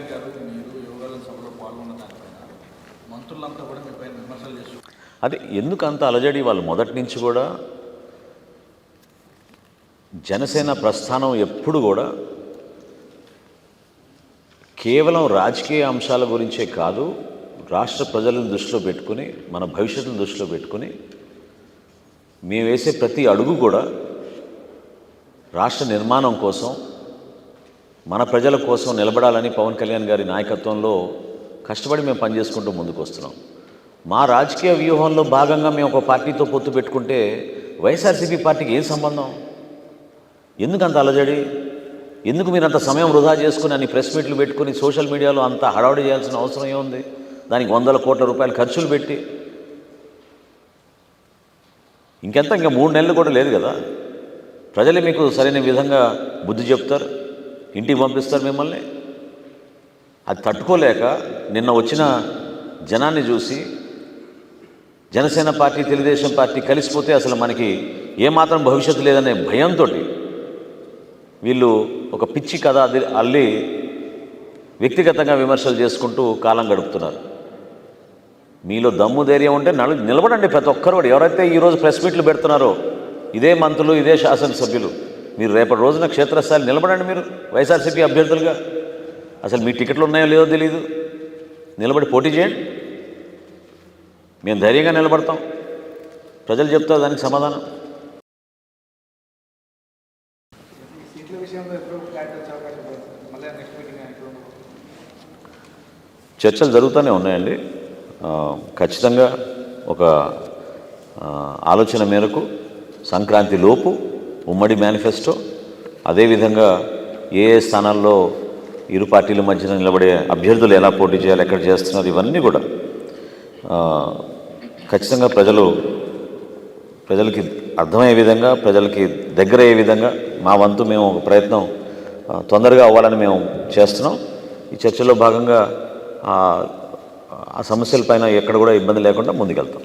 కళ్యాణ్ గారు మీరు యువగల సభలో పాల్గొన్న దానిపైన. మంత్రులంతా కూడా మీపైన విమర్శలు చేస్తున్నారు అదే ఎందుకు అంత అలజడి వాళ్ళు మొదటి నుంచి కూడా? జనసేన ప్రస్థానం ఎప్పుడు కూడా కేవలం రాజకీయ అంశాల గురించే కాదు రాష్ట్ర ప్రజలను దృష్టిలో పెట్టుకుని మన భవిష్యత్తును దృష్టిలో పెట్టుకుని మేము వేసే ప్రతి అడుగు కూడా రాష్ట్ర నిర్మాణం కోసం మన ప్రజల కోసం నిలబడాలని పవన్ కళ్యాణ్ గారి నాయకత్వంలో కష్టపడి మేము పనిచేసుకుంటూ ముందుకు వస్తున్నాం మా రాజకీయ వ్యూహంలో భాగంగా మేము ఒక పార్టీతో పొత్తు పెట్టుకుంటే వైఎస్ఆర్సీపీ పార్టీకి ఏం సంబంధం? ఎందుకు అంత అలజడి? ఎందుకు మీరు అంత సమయం వృధా చేసుకుని అన్ని ప్రెస్ మీట్లు పెట్టుకుని సోషల్ మీడియాలో అంత హడావుడి చేయాల్సిన అవసరం ఏముంది? దానికి వందల కోట్ల రూపాయలు ఖర్చులు పెట్టి. ఇంకెంత? ఇంకా మూడు నెలలు కూడా లేదు కదా? ప్రజలే మీకు సరైన విధంగా బుద్ధి చెప్తారు? ఇంటికి పంపిస్తారు మిమ్మల్ని. అది తట్టుకోలేక నిన్న వచ్చిన జనాన్ని చూసి జనసేన పార్టీ తెలుగుదేశం పార్టీ కలిసిపోతే అసలు మనకి ఏమాత్రం భవిష్యత్తు లేదనే భయంతో వీళ్ళు ఒక పిచ్చి కథ అది అల్లి వ్యక్తిగతంగా విమర్శలు చేసుకుంటూ కాలం గడుపుతున్నారు. మీలో దమ్ము ధైర్యం ఉంటే నలు నిలబడండి ప్రతి ఒక్కరు ఎవరైతే ఈరోజు ప్రెస్ మీట్లు పెడుతున్నారో ఇదే మంత్రులు ఇదే శాసనసభ్యులు మీరు రేపటి రోజున క్షేత్రస్థాయి నిలబడండి మీరు వైఎస్ఆర్సీపీ అభ్యర్థులుగా. అసలు మీ టికెట్లు ఉన్నాయో లేదో తెలియదు నిలబడి పోటీ చేయండి. మేము ధైర్యంగా నిలబడతాం. ప్రజలు చెప్తారు దానికి సమాధానం. చర్చలు జరుగుతూనే ఉన్నాయండి. ఖచ్చితంగా ఒక ఆలోచన మేరకు సంక్రాంతి లోపు ఉమ్మడి మేనిఫెస్టో అదేవిధంగా ఏ ఏ స్థానాల్లో ఇరు పార్టీల మధ్యన నిలబడే అభ్యర్థులు ఎలా పోటీ చేయాలి ఎక్కడ చేస్తున్నారు ఇవన్నీ కూడా ఖచ్చితంగా ప్రజలు ప్రజలకి అర్థమయ్యే విధంగా ప్రజలకి దగ్గర అయ్యే విధంగా మా వంతు మేము ఒక ప్రయత్నం తొందరగా అవ్వాలని మేము చేస్తున్నాం. ఈ చర్చలో భాగంగా ఆ ఆ సమస్యలపైన ఎక్కడ కూడా ఇబ్బంది లేకుండా ముందుకెళ్తాం.